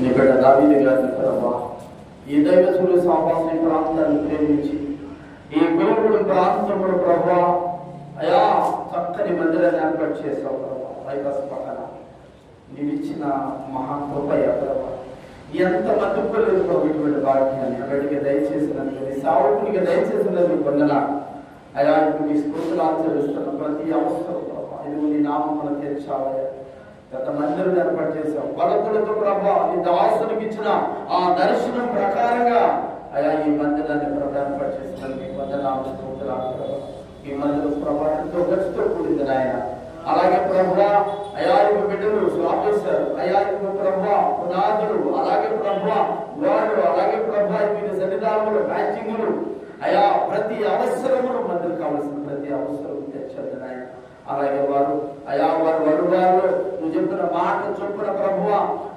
నీ బిడ్డ దావీది గారిని ప్రభా ఈ దైవసులు సామాన్య ప్రాంతాన్ని ప్రేమించి ఈ గురువుడు ప్రాంతంలో ప్రభా అయా చక్కని మందిరాన్ని ఏర్పాటు చేసావు ప్రభా బైపాస్ పక్కన. నీవిచ్చిన కృపయ ప్రభా. ఎంత మతుకోలేదు ప్రభు ఇటువంటి భాగ్యాన్ని. అక్కడికి దయచేసినందుకు నీ సావుకునికి దయచేసినందుకు పొందనా? అయా ఇప్పుడు నీ స్ఫూర్తులు ఆచరిస్తున్న ప్రతి అవసరం ప్రభా. ఇది నీ నామమును తీర్చావయ్యా గత మందిరం ఏర్పాటు చేశాం. పదకొండుతో ప్రభా నీ దాసునికి ఇచ్చిన ఆ దర్శనం ప్రకారంగా అయా ఈ మందిరాన్ని ప్రభా ఏర్పాటు ఈ మధ్య స్తోత్రాలు ఈ మందిరం ప్రభా ఎంతో కూడింది నాయన. అలాగే ప్రభా అయా యొక్క బిడ్డలు స్వామిస్తారు అయా యొక్క ప్రభా పునాదులు. అలాగే ప్రభా వారు అలాగే ప్రభా వీరి సన్నిధానములు మ్యాచింగులు. అయా ప్రతి అవసరమును మందిరం కావలసిన ప్రతి అవసరం తెచ్చారు నాయన. అలాగే వారు అయా వారు వరువారు నువ్వు చెప్పిన మాట చొప్పున ప్రభువ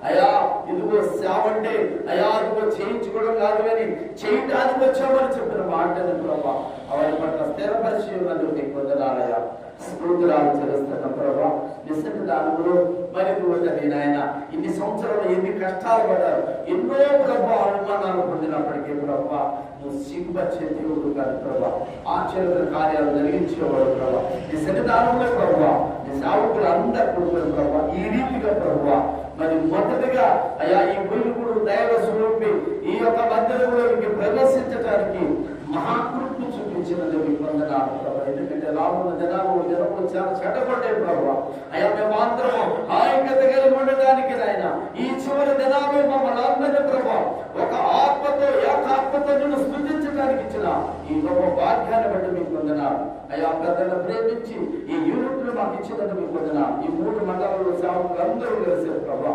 అయా ఇదిగో సేవంటే అయా ఇదిగో చేయించుకోవడం కాదు అని చేయటానికి వచ్చామని చెప్పిన మాటని ప్రభావ అవన్నీ పట్ల స్థిరపరిచి ఉన్నందుకు నీకు వందనాలయ్యా స్ఫూర్తురాలు చేస్తున్న ప్రభా నిజంగా దానిలో మరి నువ్వు నాయన. ఇన్ని సంవత్సరాలు ఎన్ని కష్టాలు పడ్డారు ఎన్నో ప్రభా అనుమానాలు పొందినప్పటికీ ప్రభా నువ్వు సిగ్గుపరిచే దేవుడు కాదు ప్రభా. ఆశ్చర్య కార్యాలు జరిగించేవాడు ప్రభా. నీ సన్నిధానంలో ప్రభా నీ సావుకులు అందరు కొడుకులు ప్రభా ఈ రీతిగా ప్రభా మరి మొదటిగా అయ్యా ఈ గురుకుడు దైవ స్వరూపి ఈ యొక్క మందిరంలోకి ప్రవేశించడానికి మహాకృపు చూపించినది మీకు వందనాలు ప్రభా. ఎందుకంటే రాముల జనాలు జనములు చాలా చెడ్డపడ్డాయి ప్రభావ అయ్యా మేము అందరం ఐక్యత కలిగి ఉండడానికి నాయన ఈ చివరి దినాలు మమ్మల్ని అందరినీ ప్రభా ఒక ఆత్మతో ఏకాత్మతో నిన్ను స్మృతించడానికి ఇచ్చిన ఈ గొప్ప భాగ్యాన్ని బట్టి మీకు వందనాలు. అయ్యా పెద్దలను ప్రేమించి ఈ యూనిట్ను మాకు ఇచ్చినట్టు మీకు వందనాలు. ఈ మూడు మండలంలో సేవకులు అందరూ కలిసారు ప్రభా.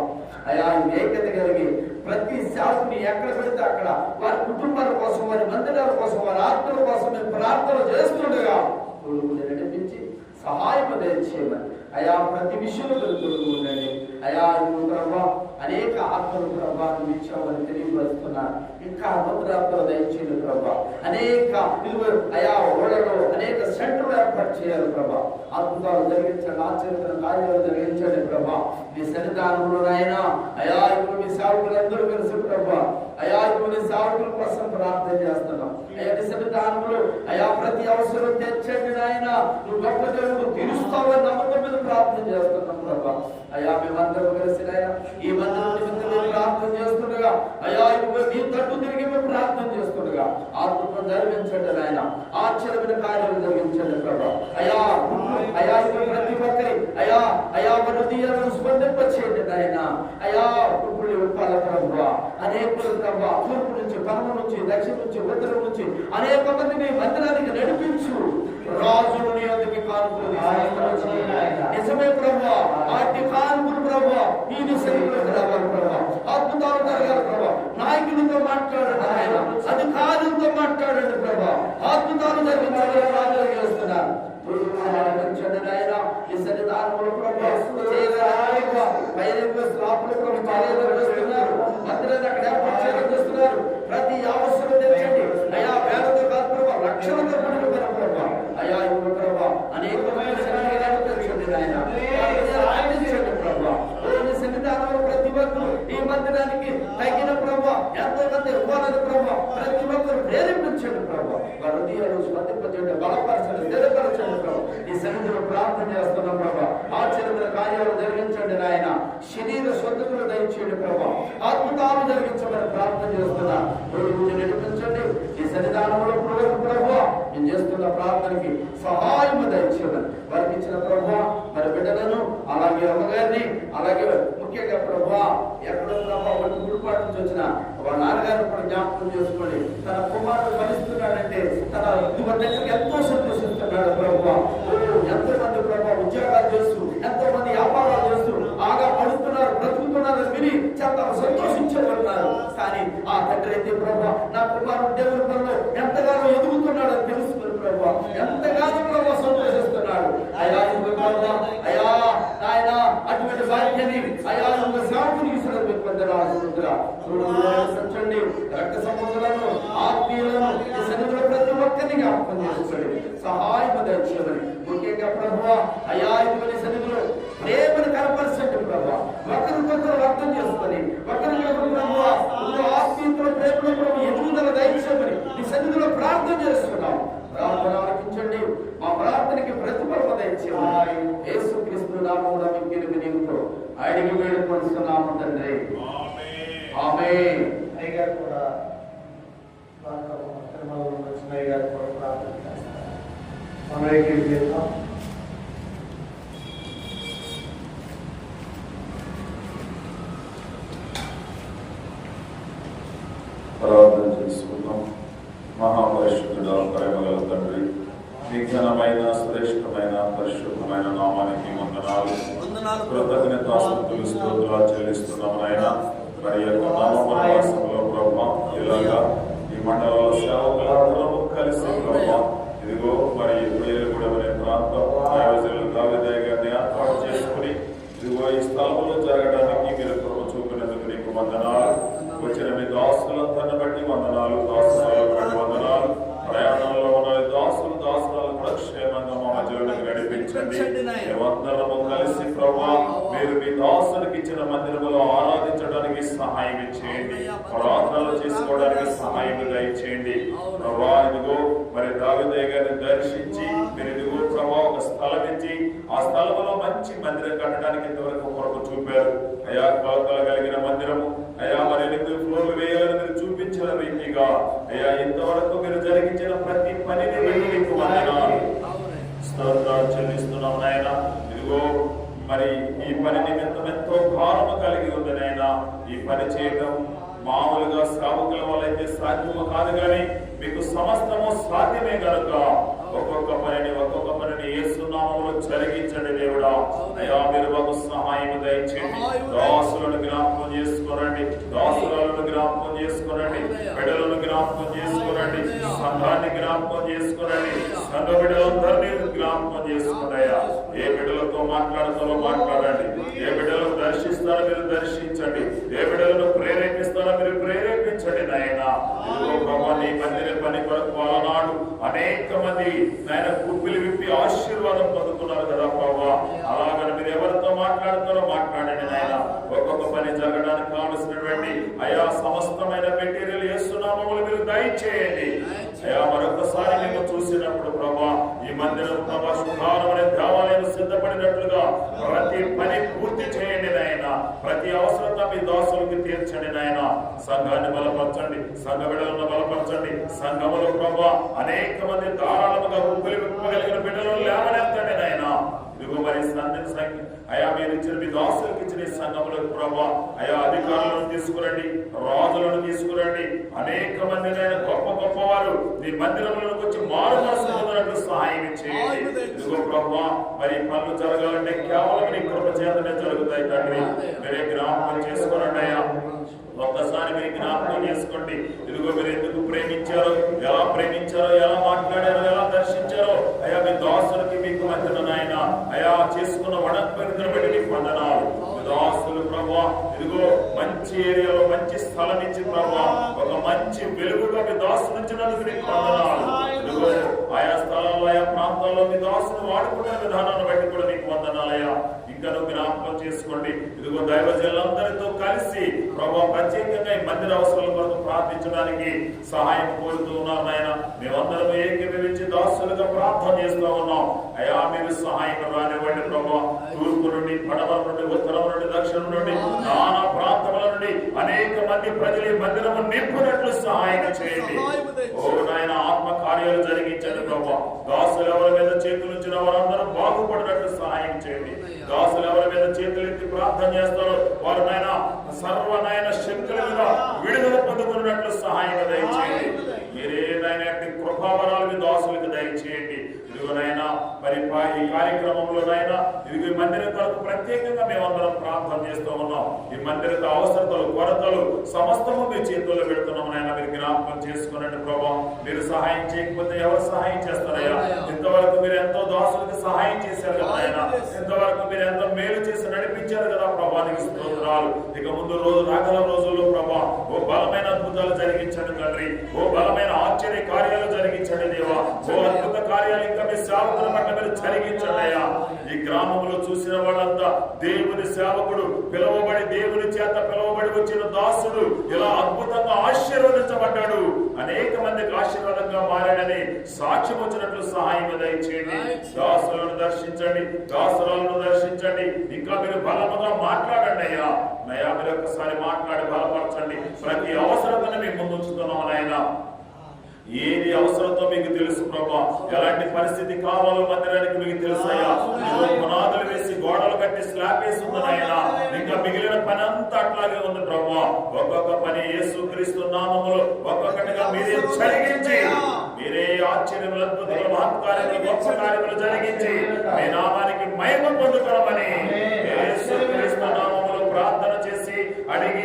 అయ్యా ఈ ఏకత కలిగి ప్రతి శాస్త్రి ఎక్కడ పెడితే అక్కడ వారి కుటుంబాల కోసం వారి మందిరాల కోసం వారి ఆత్మల కోసం మేము ప్రార్థన చేస్తుండగా నడిపించి సహాయం దయచేయమని. అయా ప్రతి విషయంలో తోడుకు ఉండండి. అయా నువ్వు ప్రభా అనేక ఆత్మలు ప్రభా నువ్వు ఇచ్చావని తెలియపరుస్తున్నారు ఇంకా అభద్రాత్మలు దయచేయండి ప్రభా. అనేక ఇదిగో అయా ఓడలో అనేక సెంటర్లు ఏర్పాటు చేయాలి ప్రభా. అద్భుతాలు జరిగించండి ఆశ్చర్యమైన కార్యాలు జరిగించండి ప్రభా. మీ సన్నిధానంలో నాయన అయా ఇప్పుడు మీ సేవకులందరూ కలిసి ప్రభా సేవకుల కోసం ప్రార్థన చేస్తున్నాం. అయా నీ అయా ప్రతి అవసరం తెచ్చండి నాయన. నువ్వు గొప్ప దేవుడు తీరుస్తావని నమ్మకం మీద ప్రార్థన చేస్తున్నాం ప్రభా. అయా మేమందరం కలిసి ఈ మందిరం నిమిత్తం ప్రార్థన చేస్తుండగా అయా ఇప్పుడు నీ తట్టు తిరిగి మేము ప్రార్థన చేస్తుండగా ఆత్మను జరిగించండి నాయన. ఆశ్చర్యమైన కార్యాలు జరిగించండి ప్రభా. అయా అయా ఇప్పుడు ప్రతి ఒక్కరి అయా అయా మన హృదయాలను స్పందింపచేయండి నాయన. అయా ఇప్పుడు విప్పాల ప్రభా అనేకులు ప్రభా తూర్పు నుంచి పరమ నుంచి దక్షిణ నుంచి ఉత్తరం నుంచి అనేక మందిని మందిరానికి నడిపించు. రాజులు నీ అందుకు కానుకలు నిజమే ప్రభా వాటి కానుకలు ప్రభా ఈ దిశ రావాలి ప్రభా. అద్భుతాలు జరగాలి ప్రభా. నాయకులతో మాట్లాడాలి ఆయన అధికారులతో మాట్లాడండి ప్రభా అద్భుతాలు జరిగించాలని ప్రార్థన చేస్తున్నారు నడిపించండి నాయన ఈ సన్నిధానంలో ప్రభా చేయగల పైన స్లాపులు ప్రభా చేస్తున్నారు మందిరాన్ని అక్కడ ఏర్పాటు చేయడం చేస్తున్నారు ప్రతి అవసరం తెచ్చండి అయా వేలతో కాదు ప్రభా లక్షలతో కూడిన పని ప్రభా అయా ఇవ్వ ప్రభా అనేకమైన సన్నిధానాలు తెచ్చండి నాయన ఆనందించండి ప్రభా. సన్నిధానంలో ప్రతి ఒక్కరు ఈ మందిరానికి తగిన ప్రభావ ఎంతో మంది ఇవ్వాలని ప్రభావ ప్రతి ఒక్కరు ప్రేరేపించండి ప్రభావ వారి హృదయాలు స్పందింపచేయండి బలపరచండి స్థిరపరచండి ప్రభావ ఈ సన్నిధిలో ప్రార్థన చేస్తున్నాం ప్రభావ ఆశ్చర్యమైన కార్యాలు జరిగించండి నాయన. శరీర స్వతంత్రులు దయచేయండి ప్రభావ అద్భుతాలు జరిగించమని ప్రార్థన చేస్తున్నా. నడిపించండి. ఈ సన్నిధానంలో ప్రభు ప్రభు నేను చేస్తున్న ప్రార్థనకి సహాయం దయచేయమని. వారికి ఇచ్చిన ప్రభు మరి బిడ్డలను అలాగే అమ్మగారిని అలాగే ముఖ్యంగా ప్రభు ఎక్కడ ప్రభా గుడిపాటు నుంచి వచ్చిన వాళ్ళ నాన్నగారిని కూడా జ్ఞాపకం చేసుకోండి. తన కుమారుడు మరిస్తున్నాడంటే తన దగ్గరికి అనేది అయాలంగా శాంతిని విసరదు సంచండి రక్త సంబంధాలను ఆత్మీయులను సన్నిధిలో ప్రతి ఒక్కరిని జ్ఞాపకం చేసుకోండి సహాయం దయచేయమని ముఖ్యంగా ప్రభు అయా ఇటువంటి సన్నిధిలో ప్రేమను కనపరచండి ప్రభు. ఒకరికొకరు అర్థం చేసుకొని ఒకరికొకరు ప్రభు ఆత్మీయతలో ప్రేమలో ప్రభు ఎదుగుదల దయచేయమని అయ్యగారు కూడా తిరుమలలో వచ్చిన అయ్యగారు కూడా ప్రార్థన చేస్తారు. మనం ఏకీభవిస్తాం. చేద్దాం ప్రార్థన చేసుకుందాం. మహాపరిశుద్ధుడ ప్రేమగల తండ్రి మీ ఘనమైన శ్రేష్టమైన పరిశుద్ధమైన నామానికి వందనాలు. కృతజ్ఞతాస్తుతులు స్తోత్రాలు చెల్లిస్తున్నాం నాయన. మరి యొక్క ఇలాగా ఈ మండలంలో సేవకులందరూ కలిసి ప్రభా ఇదిగో మరి కూడా అనే ప్రాంతం దైవజనులు గారిని ఏర్పాటు చేసుకుని ఇదిగో ఈ స్థలంలో జరగడానికి మీరు కృప చూపినందుకు నీకు వందనాలు. వచ్చిన మీ దాసులందరిని బట్టి వందనాలు. దాసులను బట్టి వందనాలు ప్రయాణంలో ఉన్న ఈ దాసులు దాసులు కూడా క్షేమంగా మా మధ్యలోకి కలిసి ప్రభా మీరు మీ దాసునికి ఇచ్చిన మందిరములో ఆరాధించడానికి సహాయం చేయండి ప్రార్థనలు చేసుకోవడానికి సహాయం దయచేయండి. ప్రభా ఇదిగో మరి దావిదయ్య గారిని దర్శించి మీరు ఇదిగో ప్రభా ఒక స్థలం ఇచ్చి ఆ స్థలంలో మంచి మందిరం కట్టడానికి ఇంతవరకు కొరకు చూపారు. అయా కొలతలు కలిగిన మందిరము. అయా మరి ఎనిమిది ఫ్లోర్లు వేయాలని మీరు చూపించిన రీతిగా అయా ఇంతవరకు మీరు జరిగించిన ప్రతి పనిని మీకు వందనాలు. స్తోత్రాలు చెల్లిస్తున్నాం నాయన. ఇదిగో మరి ఈ పని నిమిత్తం ఎంతో భారము కలిగి ఉంది నాయన. ఈ పని చేయడం మామూలుగా శ్రావకుల వల్ల అయితే సాధ్యము కాదు కానీ మీకు సమస్తము సాధ్యమే కనుక. ఒక్కొక్క పనిని ఒక్కొక్క పనిని ఏసునామంలో జరిగించండి దేవుడా. అయా మీరు మాకు సహాయం దయచేయండి. దాసులను జ్ఞాపకం చేసుకోనండి దాసులను జ్ఞాపకం చేసుకోనండి బిడ్డలను జ్ఞాపకం చేసుకోనండి సంఘాన్ని జ్ఞాపకం చేసుకోనండి సంఘ బిడ్డలందరినీ జ్ఞాపకం చేసుకున్నాయా ఏ బిడ్డలతో మాట్లాడతారో మాట్లాడండి. ఏ బిడ్డలను దర్శిస్తారో మీరు దర్శించండి. ఏ బిడ్డలను ప్రేరేపిస్తారో మీరు ప్రేరేపించండి నాయన. నీ మందిర పని కొరకు అలనాడు అనేక మంది నాయన గుప్పిలు విప్పి ఆశీర్వాదం పొందుతున్నారు కదా ప్రభా. అలాగని మీరు ఎవరితో మాట్లాడతారో మాట్లాడండి నాయన. ఒక్కొక్క పని జరగడానికి కావలసినటువంటి అయా సమస్తమైన మెటీరియల్ వేస్తున్నామని మీరు దయచేయండి. అయా మరొకసారి మేము చూసినప్పుడు మందిరం తమ శుభారమైన దేవాలయం సిద్ధపడినట్లుగా ప్రతి పని పూర్తి చేయండి నాయన. ప్రతి అవసరత మీ దాసులకి తీర్చండి నాయన. సంఘాన్ని బలపరచండి సంఘ బిడ్డలను బలపరచండి. సంఘములు ప్రభావ అనేక మంది ధారాళముగా ఉప్పులు విప్పగలిగిన బిడ్డలను లేవనెత్తండి నాయన. ఇదిగో మరి సంఘ అయా మీరు ఇచ్చిన మీ దాసులకు ఇచ్చిన సంఘములకు ప్రభా అయా అధికారులను తీసుకురండి రాజులను తీసుకురండి అనేక మంది గొప్ప గొప్ప వారు మీ మందిరంలోకి వచ్చి మారు మనసు పొందినట్లు సహాయం చేయండి ఇదిగో ప్రభా మరి పనులు జరగాలంటే కేవలం నీ కృప చేతనే జరుగుతాయి తండ్రి మీరే గ్రామం చేసుకోరండి అయ్యా ఒక్కసారి మీరు జ్ఞాపకం చేసుకోండి ఇదిగో మీరు ఎందుకు ప్రేమించారో ఎలా ప్రేమించారో ఎలా మాట్లాడారో ఎలా దర్శించారో అయా మీ దాసులకి మీకు మధ్యన నాయన అయా చేసుకున్న వడపరిధిని బట్టి నీకు వందనాలు మీ ప్రభా ఇదిగో మంచి ఏరియాలో మంచి స్థలం ఇచ్చి ప్రభా ఒక మంచి వెలుగుగా మీ నుంచి నన్ను నీకు వందనాలు ఇదిగో ఆయా మీ దాసును వాడుకున్న విధానాన్ని బట్టి కూడా నీకు వందనాలయ్యా ఇంకా నువ్వు జ్ఞాపకం చేసుకోండి. ఇదిగో దైవజనులందరితో కలిసి ప్రభావ ప్రత్యేకంగా ఈ మందిర అవసరాల కొరకు ప్రార్థించడానికి సహాయం కోరుతూ ఉన్నాం ఆయన మేమందరం ఏకీభవించి దాసులుగా ప్రార్థన చేస్తూ ఉన్నాం. అయా మీరు సహాయం రానివ్వండి ప్రభావ తూర్పు నుండి పడమల నుండి ఉత్తరం నుండి దక్షిణం నుండి నానా ప్రాంతముల నుండి అనేక మంది ప్రజలు ఈ మందిరము నింపునట్లు సహాయం చేయండి. కార్యాలు జరిగించారు ప్రభా. దాసులు ఎవరి మీద చేతులు ఉంచిన వారందరూ బాగుపడినట్టు సహాయం చేయండి. దాసులు ఎవరి మీద చేతులు ఎత్తి ప్రార్థన చేస్తారో వారు నాయన సర్వనాయన శక్తుల మీద విడుదల పొందుకున్నట్లు సహాయం దయచేయండి. మీరేదైనా కృపావరాలు దాసులకు దయచేయండి. ఇదిగోనైనా మరి ఈ కార్యక్రమంలో నైనా ఇదిగో ఈ మందిరం కొరకు ప్రత్యేకంగా మేమందరం ప్రార్థన చేస్తూ ఉన్నాం. ఈ మందిరత అవసరతలు కొరతలు సమస్తము మీ చేతుల్లో పెడుతున్నాం నాయన మీరు జ్ఞాపకం చేసుకునండి ప్రభా. మీరు సహాయం చేయకపోతే ఎవరు సహాయం చేస్తారయ్యా? ఇంతవరకు మీరు ఎంతో దాసులకు సహాయం చేశారు కదా ఆయన ఇంతవరకు మీరు ఎంతో మేలు చేసి నడిపించారు కదా ప్రభానికి స్తోత్రాలు. ఇక ముందు రోజు రాగల రోజుల్లో ప్రభా ఓ బలమైన అద్భుతాలు జరిగించండి తండ్రి. ఓ బలమైన ఆశ్చర్య కార్యాలు జరిగించండి దేవా. ఓ అద్భుత కార్యాలు ఇంకా దేవుని సేవకుల పట్ల మీరు జరిగించండి ఈ గ్రామంలో చూసిన వాళ్ళంతా దేవుని సేవకుడు పిలువబడి దేవుని చేత పిలువబడి వచ్చిన దాసుడు ఇలా అద్భుతంగా ఆశీర్వదించబడ్డాడు. అనేక మందికి ఆశీర్వాదంగా మారాడని సాక్ష్యం వచ్చినట్లు సహాయం దయచేయండి. దాసులను దర్శించండి దాసులను దర్శించండి. ఇంకా మీరు బలముగా మాట్లాడండి అయ్యా. నయా మీరు ఒక్కసారి మాట్లాడి బలపరచండి. ప్రతి అవసరతను మేము ముందు ఉంచుతున్నాం నాయన. ఏది అవసరంతో మీకు తెలుసు ప్రభా? ఎలాంటి పరిస్థితి కావాలో మందిరానికి మీకు తెలుసయ్యా పునాదులు వేసి గోడలు కట్టి స్లాబ్ వేసి ఉంది ఆయన ఇంకా మిగిలిన పని అంతా అట్లాగే ఉంది ప్రభా. ఒక్కొక్క పని యేసు క్రీస్తు నామములో ఒక్కొక్కటిగా మీరే జరిగించి మీరే ఆశ్చర్యములు అద్భుతములు మహత్కార్యములు గొప్ప కార్యములు జరిగించి మీ నామానికి మహిమ పొందుకోవమని యేసు క్రీస్తు నామములో ప్రార్థన చేసి అడిగి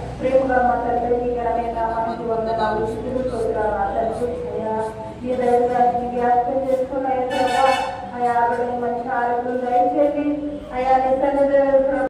ప్రేమగా మా తండ్రి నీ ఘనమైన నామానికి వందనాలు స్థుతులు అయ్యా ఈ చేసుకున్న అయ్యా మంచి ఆరోగ్యం దయచేసి అయ్యా నీ